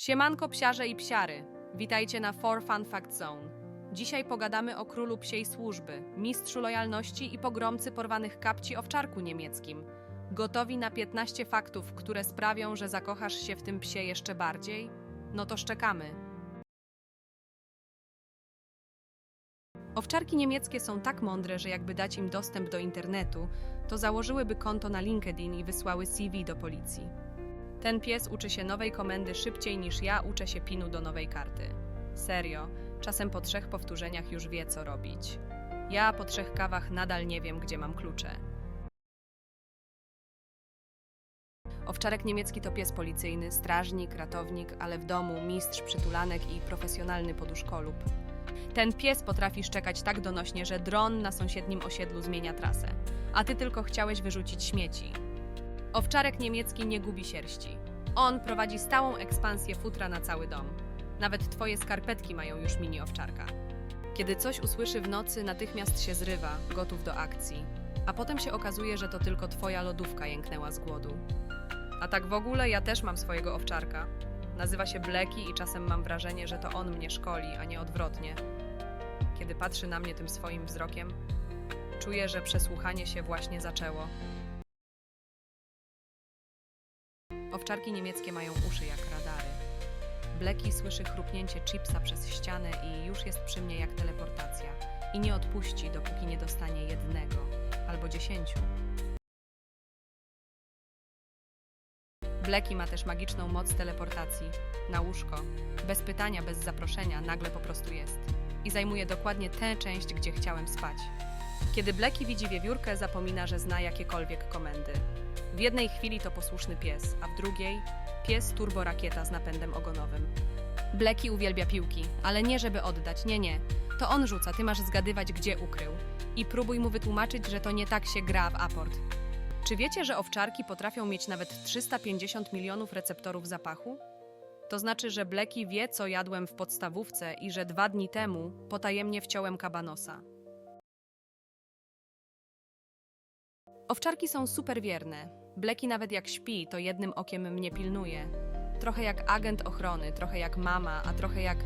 Siemanko psiarze i psiary. Witajcie na For Fun Fact Zone. Dzisiaj pogadamy o królu psiej służby, mistrzu lojalności i pogromcy porwanych kapci owczarku niemieckim. Gotowi na 15 faktów, które sprawią, że zakochasz się w tym psie jeszcze bardziej? No to szczekamy. Owczarki niemieckie są tak mądre, że jakby dać im dostęp do internetu, to założyłyby konto na LinkedIn i wysłały CV do policji. Ten pies uczy się nowej komendy szybciej niż ja uczę się pinu do nowej karty. Serio, czasem po trzech powtórzeniach już wie, co robić. Ja po trzech kawach nadal nie wiem, gdzie mam klucze. Owczarek niemiecki to pies policyjny, strażnik, ratownik, ale w domu mistrz przytulanek i profesjonalny poduszkolub. Ten pies potrafi szczekać tak donośnie, że dron na sąsiednim osiedlu zmienia trasę. A ty tylko chciałeś wyrzucić śmieci. Owczarek niemiecki nie gubi sierści. On prowadzi stałą ekspansję futra na cały dom. Nawet twoje skarpetki mają już mini owczarka. Kiedy coś usłyszy w nocy, natychmiast się zrywa, gotów do akcji. A potem się okazuje, że to tylko twoja lodówka jęknęła z głodu. A tak w ogóle ja też mam swojego owczarka. Nazywa się Bleki i czasem mam wrażenie, że to on mnie szkoli, a nie odwrotnie. Kiedy patrzy na mnie tym swoim wzrokiem, czuję, że przesłuchanie się właśnie zaczęło. Owczarki niemieckie mają uszy jak radary. Bleki słyszy chrupnięcie chipsa przez ścianę i już jest przy mnie jak teleportacja. I nie odpuści, dopóki nie dostanie jednego albo dziesięciu. Bleki ma też magiczną moc teleportacji. Na łóżko, bez pytania, bez zaproszenia, nagle po prostu jest. I zajmuje dokładnie tę część, gdzie chciałem spać. Kiedy Bleki widzi wiewiórkę, zapomina, że zna jakiekolwiek komendy. W jednej chwili to posłuszny pies, a w drugiej pies turborakieta z napędem ogonowym. Bleki uwielbia piłki, ale nie żeby oddać, nie, nie. To on rzuca, ty masz zgadywać, gdzie ukrył. I próbuj mu wytłumaczyć, że to nie tak się gra w aport. Czy wiecie, że owczarki potrafią mieć nawet 350 milionów receptorów zapachu? To znaczy, że Bleki wie, co jadłem w podstawówce i że dwa dni temu potajemnie wciąłem kabanosa. Owczarki są super wierne. Bleki nawet jak śpi, to jednym okiem mnie pilnuje. Trochę jak agent ochrony, trochę jak mama, a trochę jak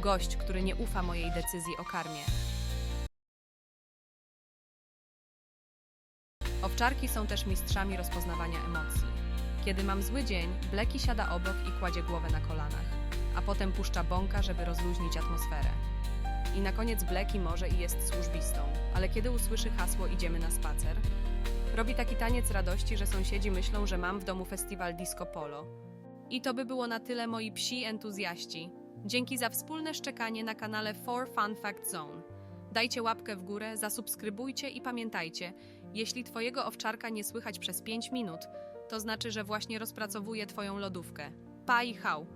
gość, który nie ufa mojej decyzji o karmie. Owczarki są też mistrzami rozpoznawania emocji. Kiedy mam zły dzień, Bleki siada obok i kładzie głowę na kolanach, a potem puszcza bąka, żeby rozluźnić atmosferę. I na koniec Bleki może i jest służbistą, ale kiedy usłyszy hasło idziemy na spacer, robi taki taniec radości, że sąsiedzi myślą, że mam w domu festiwal disco polo. I to by było na tyle moi psi entuzjaści. Dzięki za wspólne szczekanie na kanale 4 Fun Fact Zone. Dajcie łapkę w górę, zasubskrybujcie i pamiętajcie, jeśli twojego owczarka nie słychać przez 5 minut, to znaczy, że właśnie rozpracowuje twoją lodówkę. Pa i hał!